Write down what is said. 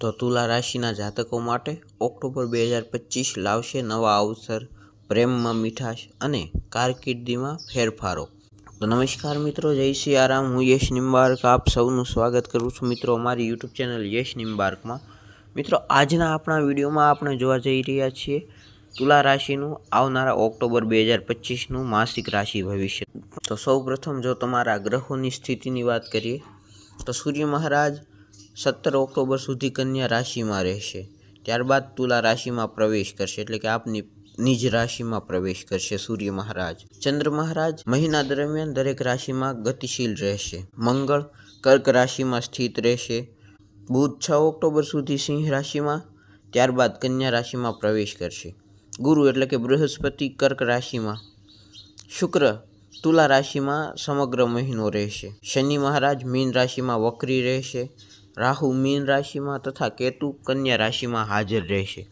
તો તુલા રાશિના જાતકો માટે ઓક્ટોબર બે હજાર પચીસ લાવશે નવા અવસર, પ્રેમમાં મીઠાશ અને કારકિર્દીમાં ફેરફારો. તો નમસ્કાર મિત્રો, જય શ્રી આરામ. હું યશ નિમ્બાર્ક આપ સૌનું સ્વાગત કરું છું મિત્રો અમારી યુટ્યુબ ચેનલ યશ નિમ્બાર્કમાં મિત્રો, આજના આપણા વિડીયોમાં આપણે જોવા જઈ રહ્યા છીએ તુલા રાશિનું આવનારા ઓક્ટોબર બે હજાર પચીસનું માસિક રાશિ ભવિષ્ય. તો સૌ પ્રથમ જો તમારા ગ્રહોની સ્થિતિની વાત કરીએ, તો સૂર્ય મહારાજ સત્તર ઓક્ટોબર સુધી કન્યા રાશિમાં રહેશે. ત્યારબાદ તુલા રાશિમાં પ્રવેશ કરશે, એટલે કે આપની નિજ રાશિમાં પ્રવેશ કરશે સૂર્ય મહારાજ. ચંદ્ર મહારાજ મહિના દરમિયાન દરેક રાશિમાં ગતિશીલ રહેશે. મંગળ કર્ક રાશિમાં સ્થિત રહેશે. બુધ છ ઓક્ટોબર સુધી સિંહ રાશિમાં, ત્યારબાદ કન્યા રાશિમાં પ્રવેશ કરશે. ગુરુ એટલે કે બૃહસ્પતિ કર્ક રાશિમાં. શુક્ર તુલા રાશિમાં સમગ્ર મહિનો રહેશે. શનિ મહારાજ મીન રાશિમાં વક્રી રહેશે. રાહુ મીન રાશિમાં તથા કેતુ કન્યા રાશિમાં હાજર રહેશે.